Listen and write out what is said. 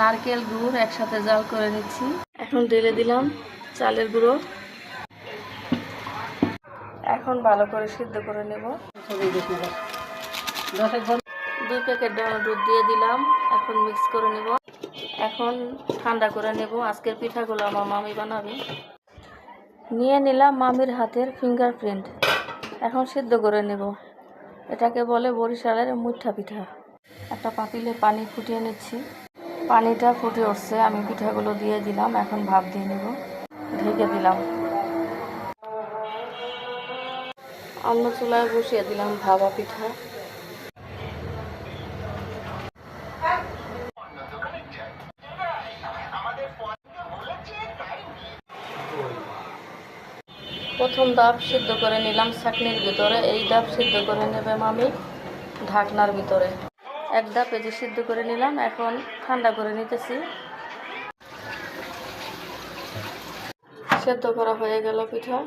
নারকেল, গুড় একসাথে জাল করে নিচ্ছি। এখন ঢেলে দিলাম চালের গুঁড়ো। এখন ভালো করে সিদ্ধ করে নেব। দুই প্যাকেট দুধ দিয়ে দিলাম, এখন মিক্স করে নেব। এখন ঠান্ডা করে নেব। আজকের পিঠাগুলো আমার মামি বানাবে। নিয়ে নিলাম মামির হাতের ফিঙ্গারপ্রিন্ট এখন সিদ্ধ করে নেব। এটাকে বলে বরিশালের মুঠা পিঠা। একটা পাতিলে পানি ফুটিয়ে নিচ্ছি। পানিটা ফুটে উঠছে, আমি পিঠাগুলো দিয়ে দিলাম, এখন ভাপ দিয়ে নেব। ঢেকে দিলাম। অন্য চুলায় বসিয়ে দিলাম ভাবা পিঠা। প্রথম ডাব সিদ্ধ করে নিলাম চাটনির ভিতরে, এই ডাব সিদ্ধ করে নেবে মামি ঢাকনার ভিতরে। এক ধাপ এই সিদ্ধ করে নিলাম, এখন ঠান্ডা করে নিতেছি। সেদ্ধ করা হয়ে গেল পিঠা।